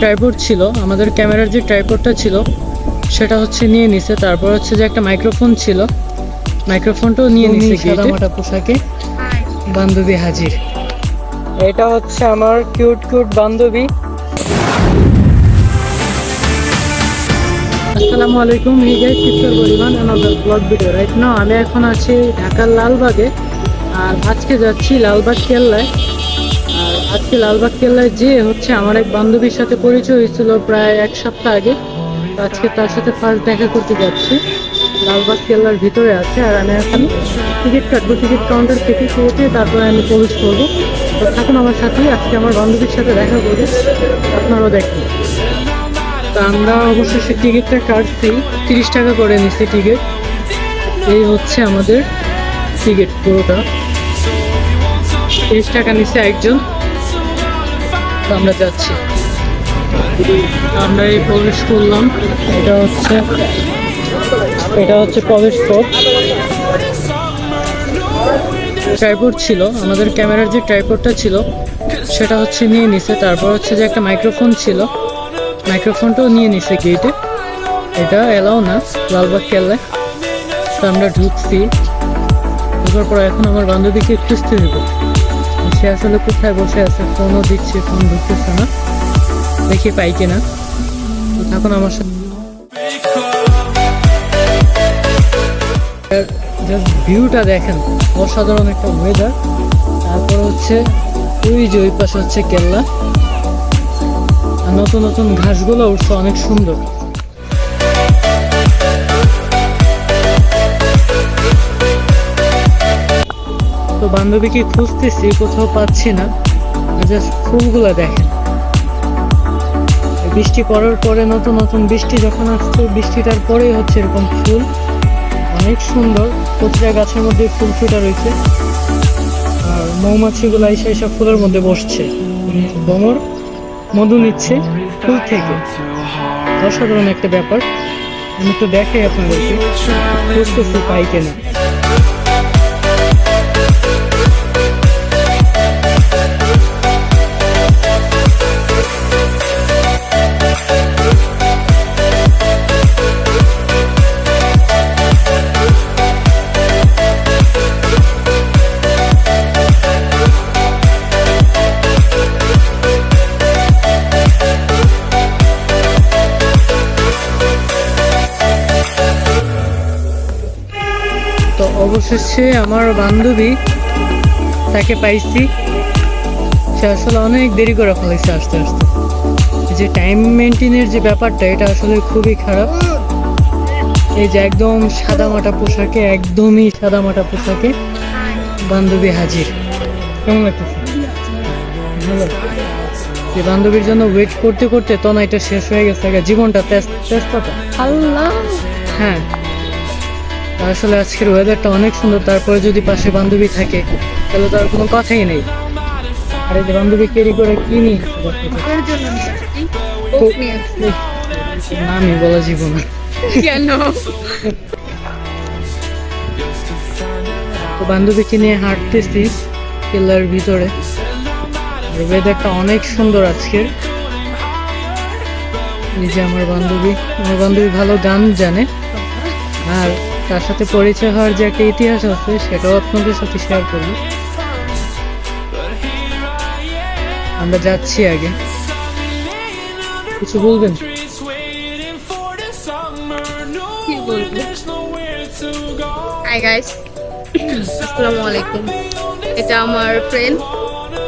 Tripod ছিল আমাদের ক্যামেরার যে ট্রাইপোডটা ছিল সেটা হচ্ছে নিয়ে নিছে। তারপর হচ্ছে যে একটা মাইক্রোফোন ছিল মাইক্রোফোনটাও নিয়ে নিছে সাদামাটা পোশাকে বান্ধবী হাজির। এটা হচ্ছে আমার কিউট কিউট বান্ধবী। আসসালামু আলাইকুম হি গাইস কিশোর পরিমাণ আমাদের ব্লগ ভিডিও রাইট নাও আমি এখন আছি ঢাকার লালবাগে আর আজকে যাচ্ছি লালবাগ কেল্লায়। আজকে লালবাগ কেল্লায় যে হচ্ছে আমার এক বান্ধবীর সাথে পরিচয় হয়েছিল প্রায় এক সপ্তাহ আগে। আজকে তার সাথে ফার্স্ট দেখা করতে যাচ্ছি। লালবাগ কেল্লার ভিতরে আছে আর আমি এখন টিকিট কাটবো টিকিট কাউন্টার থেকে কেটে তারপরে আমি প্রবেশ করব। তো থাকুন আমার সাথেই, আজকে আমার বান্ধবীর সাথে দেখা করব। আপনারাও দেখুন। তো আমরা অবশেষে টিকিটটা কাটছি তিরিশ টাকা করে নিচ্ছি টিকিট এই হচ্ছে আমাদের টিকিট পুরোটা। তিরিশ টাকা নিচ্ছে একজন। আমরা যাচ্ছি। আমরা এই প্রবেশ করলাম। এটা হচ্ছে এটা হচ্ছে প্রবেশ পথ। ট্রাইপোড ছিল। আমাদের ক্যামেরার যে ট্রাইপোডটা ছিল, সেটা হচ্ছে নিয়ে নিছে। তারপর হচ্ছে যে একটা মাইক্রোফোন ছিল। মাইক্রোফোনটাও নিয়ে নিছে গেটে এটা এলাও না, লালবাগ কেল্লায়। তো আমরা ঢুকছি। ঢুকার পর এখন আমার বান্ধবীকে খুঁজতে দেবো। সে আসলে কোথায় বসে আছে ফোনও দিচ্ছে ফোন ঢুকতেছে না। দেখি পাই কিনা। এখন আমার সাথে। জাস্ট ভিউটা দেখেন, অসাধারণ একটা ওয়েদার তারপর হচ্ছে, ওই যে ওই পাশে হচ্ছে কেল্লা। নতুন নতুন ঘাসগুলো উঠছে, অনেক সুন্দর। তো বান্ধবীকে খুঁজতেছি, কোথাও পাচ্ছি না। জাস্ট ফুলগুলো দেখেন। বৃষ্টি পড়ার পরে নতুন নতুন বৃষ্টি যখন আসছে, বৃষ্টিটার পরেই হচ্ছে এরকম ফুল। অনেক সুন্দর প্রতিটা গাছের মধ্যে ফুল ফুটা রয়েছে। আর মৌমাছিগুলো এসে এসব ফুলের মধ্যে বসছে। ভ্রমর মধু নিচ্ছে ফুল থেকে। অসাধারণ একটা ব্যাপার। আমি একটু দেখাই আপনাদেরকে। খুঁজতেছি পাই কেনা। অবশেষে আমার বান্ধবী তাকে পাইছি। সে আসলে অনেক দেরি করে ফেলেছে আস্তে আস্তে। যে টাইম মেনটেনের যে ব্যাপারটা এটা আসলে খুবই খারাপ। এই যে একদম সাদামাটা পোশাকে একদমই সাদামাটা পোশাকে বান্ধবী হাজির। কেমন লাগতেছে? ভালো। যে বান্ধবীর জন্য ওয়েট করতে করতে তনাইটা শেষ হয়ে গেছে জীবনটা তেজ তেজপাতা আল্লাহ! হ্যাঁ। আসলে আজকের ওয়েদারটা অনেক সুন্দর তারপরে যদি পাশে বান্ধবী থাকে তাহলে তো আর কোনো কথাই নেই। আর এই যে বান্ধবী ক্যারি করে কি নিয়ে নামই বলা জীবন কেন? তো বান্ধবীকে নিয়ে হাঁটতেছি কেল্লার ভিতরে। ওয়েদারটা অনেক সুন্দর আজকের। এই যে আমার বান্ধবী আমার বান্ধবী ভালো গান জানে। আর তার সাথে পরিচয় হওয়ার যে একটা ইতিহাস আছে সেটাও আপনাদের সাথে শেয়ার করব। আমরা যাচ্ছি আগে। কিছু বলবেন? হাই গাইস আসসালামু আলাইকুম। এটা আমার ফ্রেন্ড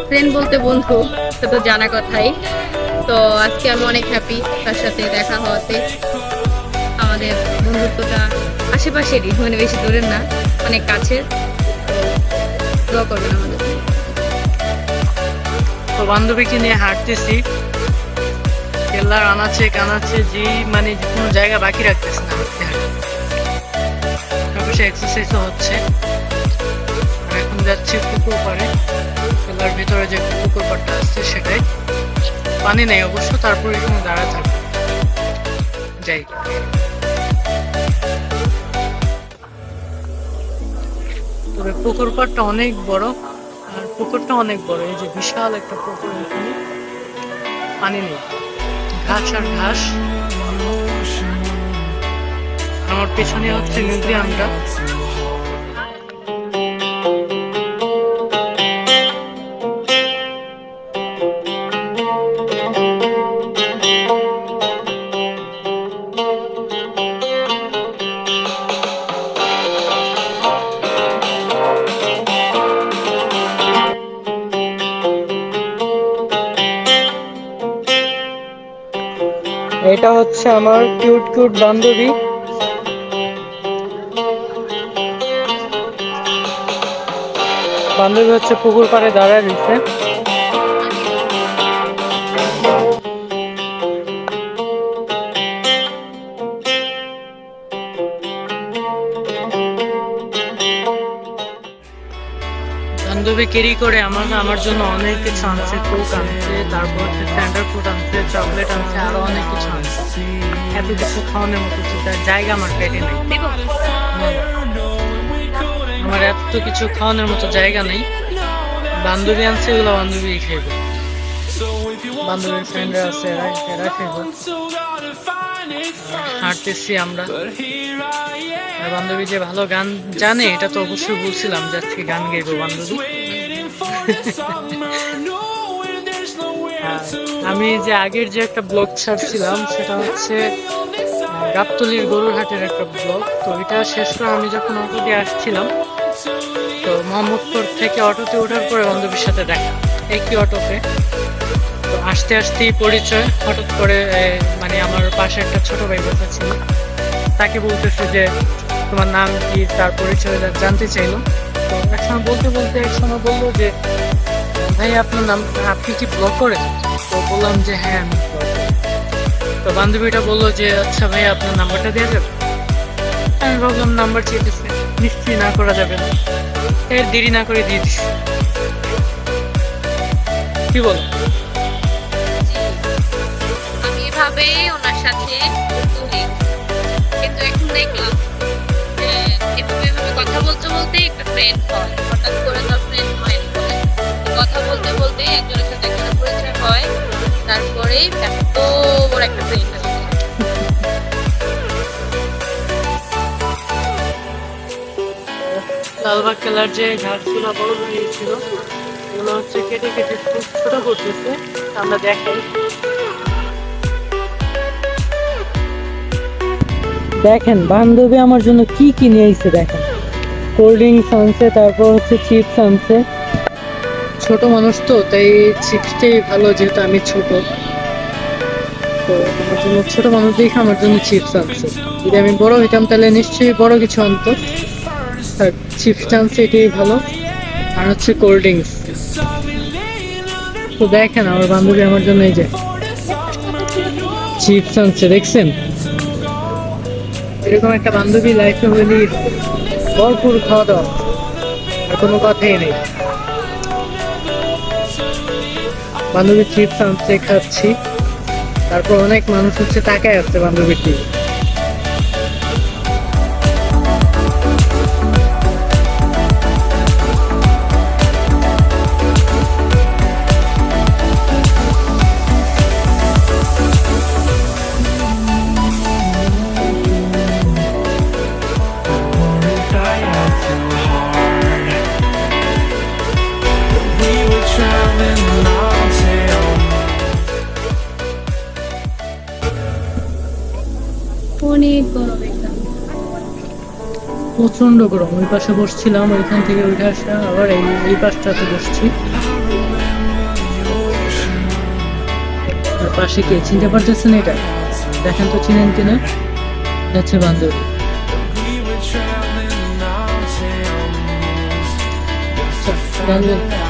ফ্রেন্ড বলতে বন্ধু সে তো জানা কথাই। তো আজকে আমি অনেক হ্যাপি তার সাথে দেখা হওয়াতে। আমাদের বন্ধুত্বটা আশেপাশেরই মানে বেশি দূরের না, অনেক দোয়া করবেন আমাদের। তো বান্ধবীকে নিয়ে হাঁটতেছি। কেল্লার আনাচে কানাচে মানে যে কোনো জায়গা বাকি রাখতেছে না এক্সারসাইজও হচ্ছে। এখন যাচ্ছি পুকুর পাড়ে। কেল্লার ভিতরে যে পুকুর পাড়টা আছে সেটাই। পানি নেই অবশ্য, তারপরে এখানে দাঁড়া থাকবে যাই। তবে পুকুর পাড়টা অনেক বড়, আর পুকুরটা অনেক বড়। এই যে বিশাল একটা পুকুর এখানে। পানি নেই। ঘাস আর ঘাস। আমার পেছনে হচ্ছে নদী এটা হচ্ছে আমার কিউট কিউট বান্ধবী। বান্ধবী হচ্ছে পুকুর পাড়ে দাঁড়ায় রয়েছে। বান্ধবী কেরি করে আমার আমার জন্য অনেক কিছু আনছে কোক আনছে তারপর হচ্ছে স্ট্যান্ডার্ড ফুড আনছে চকলেট আনছে আরও অনেক কিছু আনছে। এত কিছু খাওয়ানোর মতো জায়গা আমার পেটে নেই। আমার এত কিছু খাওয়ানোর মতো জায়গা নেই। বান্ধবী আনছে এগুলো বান্ধবী খেয়ে বান্ধবীর ফ্রেন্ডরা আছে এরা এরা খেয়ে হাঁটতেছি আমরা। আর বান্ধবী যে ভালো গান জানে এটা তো অবশ্যই বলছিলাম যে আজকে গান গাইবো বান্ধবী। আমি যে আগের যে একটা ব্লগ ছাড়ছিলাম সেটা হচ্ছে গাবতলির গরুরহাটের একটা ব্লগ। তো এটা শেষ করে আমি যখন অটো দিয়ে আসছিলাম তো মোহাম্মদপুর থেকে অটোতে ওঠার পরে বান্ধবীর সাথে দেখা। একই অটোতে। তো আসতে আসতেই পরিচয় হঠাৎ করে মানে আমার পাশে একটা ছোট ভাই বসা ছিল। তাকে বলতেছে যে তোমার নাম কি তার পরিচয় জানতে চাইলো তো একসময় বলতে বলতে একসময় বলল যে, ভাই আপনার নাম, আপনি কি ব্লগ করেন? তো বললাম যে হ্যাঁ আমি তো বান্ধবীটা বলল যে আচ্ছা ভাই, আপনার নাম্বারটা দিয়ে যাবে? আমি ভাবলাম, নাম্বার চেয়েছে, নিশ্চয়ই না করা যাবে না। এর দেরি না করে দিয়ে দিস কি বল? আমি এভাবে ওনার সাথে কিন্তু এখন দেখলাম কথা বলতে বলতে একটা ফ্রেন্ড হয় হঠাৎ করে তো ফ্রেন্ড হয় কথা বলতে বলতে একজনের সাথে একজনের পরিচয় হয় তারপরে এত বড় একটা ফ্রেন্ড লালবাগ কেলার যে ঘাসগুলো বড় হয়ে এগুলো হচ্ছে কেটে কেটে খুব ছোট করতেছে আমরা দেখাই। দেখেন বান্ধবী আমার জন্য কি কিনে আইছে দেখেন। কোল্ড ড্রিঙ্কস আনছে, তারপর হচ্ছে চিপস আনছে। ছোট মানুষ তো, তাই চিপসটাই ভালো, যেহেতু আমি ছোট। তো আমার জন্য ছোট মানুষ দেখে আমার জন্য চিপস আনছে। যদি আমি বড় হইতাম, তাহলে নিশ্চয়ই বড় কিছু আনতো। আর চিপস আনছে, এটাই ভালো। আর হচ্ছে কোল্ড ড্রিঙ্কস তো দেখেন, আমার বান্ধবী আমার জন্য এই যে চিপস আনছে, দেখছেন? এরকম একটা বান্ধবী লাইফে হইলে ভরপুর খাওয়া দাওয়া কোনো কথাই নেই। বান্ধবী চিপস আনছে খাচ্ছি। তারপর অনেক মানুষ হচ্ছে তাকায় আসছে বান্ধবীর দিকে। প্রচণ্ড গরম। ওই পাশে বসছিলাম, ওইখান থেকে উঠে আসা, আবার এই এই পাশটাতে বসছি। পাশে কে? চিনতে পারতেছেন এটা? দেখেন তো চিনেন কিনা যাচ্ছে বান্ধবী। বান্ধবী।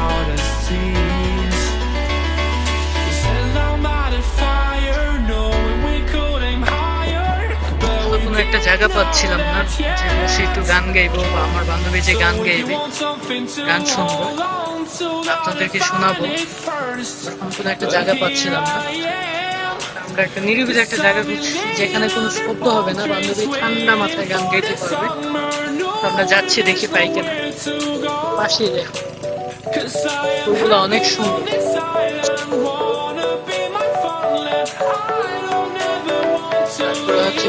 কোনো একটা জায়গা পাচ্ছিলাম না। যে বসে একটু গান গাইবো বা আমার বান্ধবী যে গান গাইবে, গান শুনব, আপনাদেরকে শোনাবো। কোনো একটা জায়গা পাচ্ছিলাম না। আমরা একটা নিরিবিলি একটা জায়গা খুঁজছি, যেখানে কোনো শব্দ হবে না, বান্ধবী ঠান্ডা মাথায় গান গাইতে পারবে। আমরা যাচ্ছি দেখি পাই কেন পাশেই দেখো। অনেক সুন্দর।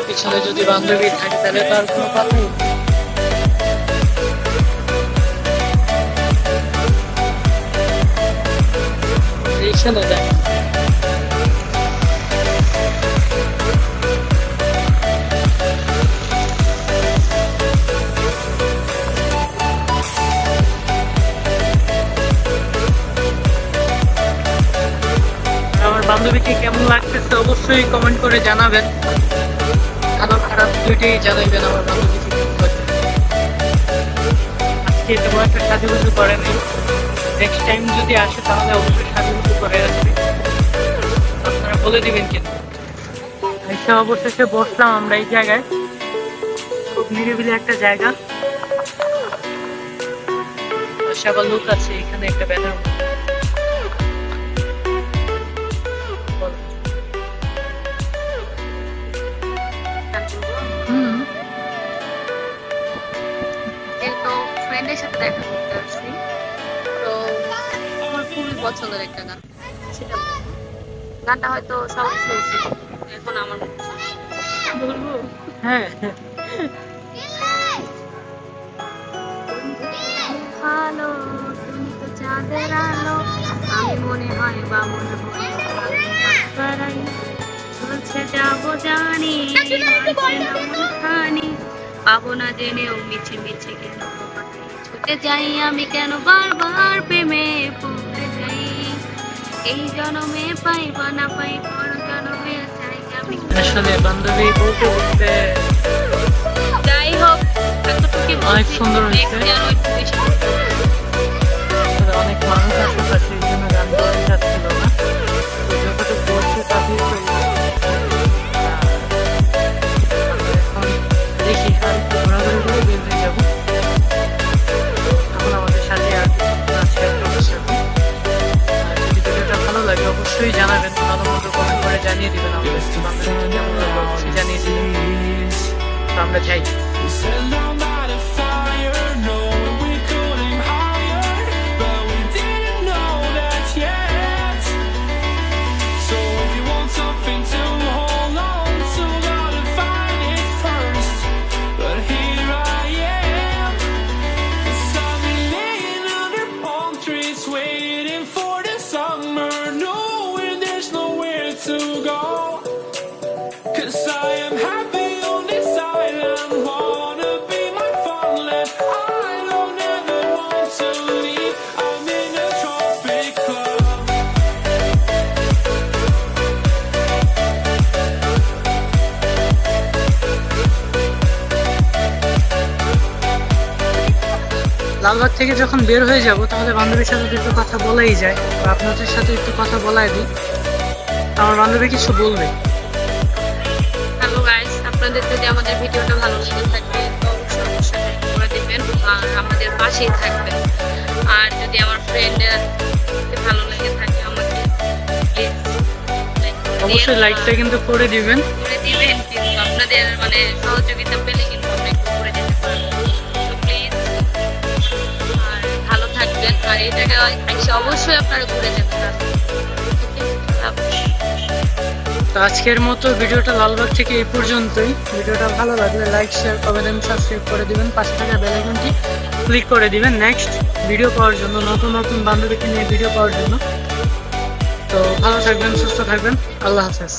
পিছনে যদি বান্ধবী থাকে, তাহলে তো আর কোনো কথাই নেই। আমার বান্ধবীকে কেমন লাগতেছে অবশ্যই কমেন্ট করে জানাবেন খারাপ দুইটাই জানাইবেন আমার বান্ধবীকে কেমন আজকে তেমন একটা সাজুগুজু করে নেই। নেক্সট টাইম যদি আসে তাহলে অবশ্যই সাজুগুজু করে আসবে। আপনারা বলে দিবেন কিন্তু এসে অবশেষে বসলাম আমরা এই জায়গায়। খুব নিরিবিলি একটা জায়গা। আবার লোক আছে এখানে একটা ব্যানার গানটা হয়তো সবাই শুনছে এখন আমার বলব? হ্যাঁ। ভালো তুমি তো চাঁদের আলো। আমি মনে হয় বামন পাড়াই চলছে যাব জানি আছে না মনখানি পাবো না জেনেও মিছে মিছে কেন ছুটে যাই আমি কেন বারবার প্রেমে এই জনমে পাই বা না পাই পর জনমে চাই আমি আসলে বান্ধবী বলতে যাই হোক এতটুকু অনেক সুন্দর হয়েছে। আমরা যাই লালবাগ থেকে যখন বের হয়ে যাব তাহলে বান্ধবীর সাথে একটু কথা বলাই যায় বা আপনাদের সাথে একটু কথা বলাই দিই আমার বান্ধবী কিছু বলবে। হ্যালো গাইস আপনাদের যদি আমাদের ভিডিওটা ভালো লেগে থাকে তো অবশ্যই অবশ্যই করে দিবেন আর আমাদের পাশেই থাকবেন। আর যদি আমার ফ্রেন্ডের ভালো লেগে থাকে আমাকে অবশ্যই লাইকটা কিন্তু করে দিবেন। করে দিবেন কিন্তু আপনাদের মানে সহযোগিতা পেলে অবশ্যই আপনারা ঘুরে যাবেন। আজকের মতো ভিডিওটা লালবাগ থেকে এই পর্যন্তই। ভিডিওটা ভালো লাগলে লাইক শেয়ার কমেন্ট এবং সাবস্ক্রাইব করে দিবেন। পাশে থাকা বেল আইকনটি ক্লিক করে দিবেন। নেক্সট ভিডিও পাওয়ার জন্য, নতুন নতুন বান্ধবীকে নিয়ে ভিডিও পাওয়ার জন্য। তো ভালো থাকবেন, সুস্থ থাকবেন। আল্লাহ হাফেজ।